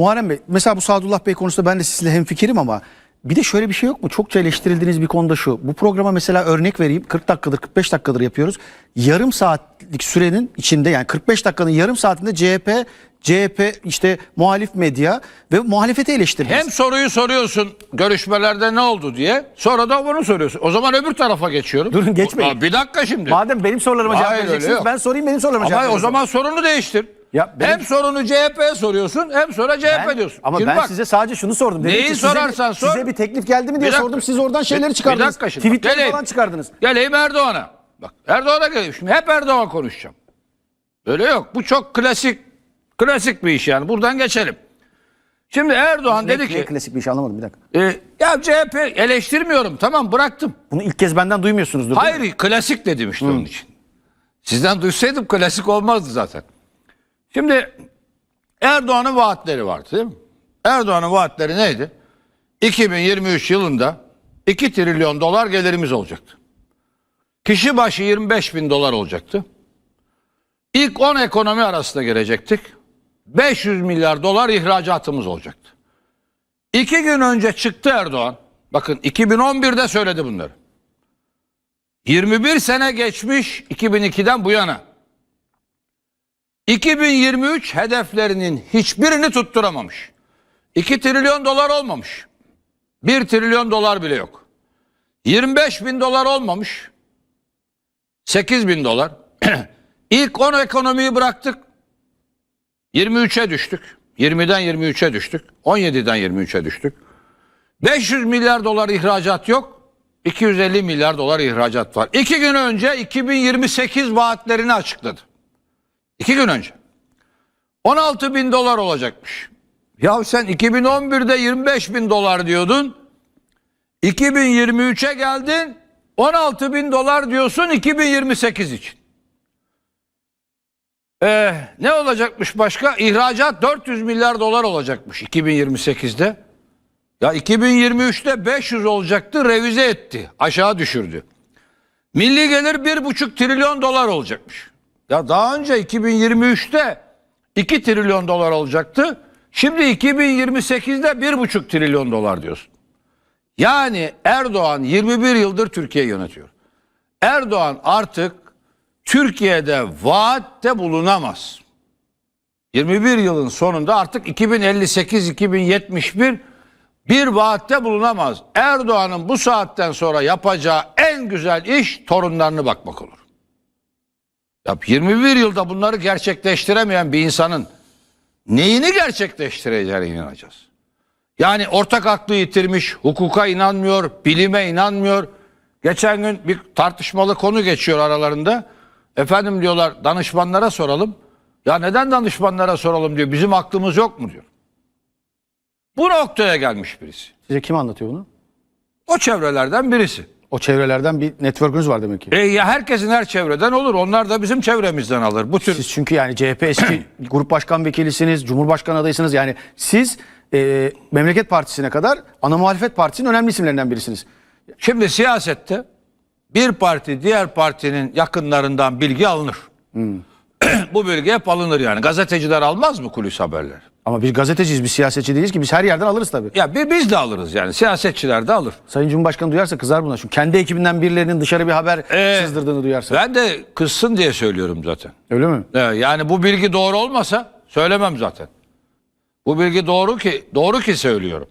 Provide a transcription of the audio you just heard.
Muharrem Bey mesela bu Sadullah Bey konusunda ben de sizinle hemfikirim ama bir de şöyle bir şey yok mu? Çokça eleştirildiğiniz bir konuda şu. Bu programa mesela örnek vereyim. 40 dakikadır 45 dakikadır yapıyoruz. Yarım saatlik sürenin içinde yani 45 dakikanın yarım saatinde CHP, CHP işte muhalif medya ve muhalefeti eleştirdiniz. Hem soruyu soruyorsun görüşmelerde ne oldu diye. Sonra da bunu soruyorsun. O zaman öbür tarafa geçiyorum. Durun, geçmeyin. Aa, Bir dakika şimdi. Madem benim sorularıma cevap Hayır, vereceksiniz ben sorayım benim sorularıma cevap Ama o zaman sorunu değiştir. Ya benim- Hem sorunu CHP'ye soruyorsun hem sonra CHP Ben- diyorsun. Ama Şimdi ben bak, size sadece şunu sordum. Dedim Neyi ki size bir- sorarsan sor. Size bir teklif geldi mi diye dakika. sordum. Siz oradan şeyleri Bir- çıkardınız. Bir dakika şimdi. Tweetleri Geleyim. falan çıkardınız. Geleyim Erdoğan'a. Bak Erdoğan'a geleyim. Şimdi hep Erdoğan konuşacağım. Öyle yok. Bu çok klasik klasik bir iş yani. Buradan geçelim. Şimdi Erdoğan dedi Ne ki klasik bir şey anlamadım bir dakika. e, ya CHP eleştirmiyorum tamam bıraktım. Bunu ilk kez benden duymuyorsunuzdur. değil mi? Hayır klasik dedim işte onun için. Sizden duysaydım klasik olmazdı zaten. Şimdi Erdoğan'ın vaatleri vardı değil mi? Erdoğan'ın vaatleri neydi? 2023 yılında 2 trilyon dolar gelirimiz olacaktı. Kişi başı 25 bin dolar olacaktı. İlk 10 ekonomi arasında girecektik. 500 milyar dolar ihracatımız olacaktı. İki gün önce çıktı Erdoğan. Bakın 2011'de söyledi bunları. 21 sene geçmiş 2002'den bu yana. 2023 hedeflerinin hiçbirini tutturamamış. 2 trilyon dolar olmamış. 1 trilyon dolar bile yok. 25 bin dolar olmamış. 8 bin dolar. İlk 10 ekonomiyi bıraktık. 23'e düştük. 20'den 23'e düştük. 17'den 23'e düştük. 500 milyar dolar ihracat yok. 250 milyar dolar ihracat var. İki gün önce 2028 vaatlerini açıkladı. İki gün önce. 16 bin dolar olacakmış. Ya sen 2011'de 25 bin dolar diyordun. 2023'e geldin 16 bin dolar diyorsun 2028 için. Ee, ne olacakmış başka? İhracat 400 milyar dolar olacakmış 2028'de. Ya 2023'te 500 olacaktı revize etti. Aşağı düşürdü. Milli gelir 1,5 trilyon dolar olacakmış. Ya daha önce 2023'te 2 trilyon dolar olacaktı. Şimdi 2028'de 1,5 trilyon dolar diyorsun. Yani Erdoğan 21 yıldır Türkiye yönetiyor. Erdoğan artık Türkiye'de vaatte bulunamaz. 21 yılın sonunda artık 2058-2071 bir vaatte bulunamaz. Erdoğan'ın bu saatten sonra yapacağı en güzel iş torunlarını bakmak olur. Ya 21 yılda bunları gerçekleştiremeyen bir insanın neyini gerçekleştireceğine inanacağız. Yani ortak aklı yitirmiş, hukuka inanmıyor, bilime inanmıyor. Geçen gün bir tartışmalı konu geçiyor aralarında. Efendim diyorlar danışmanlara soralım. Ya neden danışmanlara soralım diyor. Bizim aklımız yok mu diyor. Bu noktaya gelmiş birisi. Size kim anlatıyor bunu? O çevrelerden birisi. O çevrelerden bir network'ünüz var demek ki. E ya herkesin her çevreden olur. Onlar da bizim çevremizden alır. Bu tür Siz çünkü yani CHP eski grup başkan vekilisiniz, Cumhurbaşkanı adayısınız. Yani siz e, Memleket Partisi'ne kadar ana muhalefet partisinin önemli isimlerinden birisiniz. Şimdi siyasette bir parti diğer partinin yakınlarından bilgi alınır. Bu bilgi hep alınır yani. Gazeteciler almaz mı kulis haberleri? Ama biz gazeteciyiz, biz siyasetçi değiliz ki biz her yerden alırız tabii. Ya biz de alırız yani. Siyasetçiler de alır. Sayın Cumhurbaşkanı duyarsa kızar buna. Çünkü kendi ekibinden birilerinin dışarı bir haber Ee, sızdırdığını duyarsa. Ben de kızsın diye söylüyorum zaten. Öyle mi? Ee, Yani bu bilgi doğru olmasa söylemem zaten. Bu bilgi doğru ki doğru ki söylüyorum.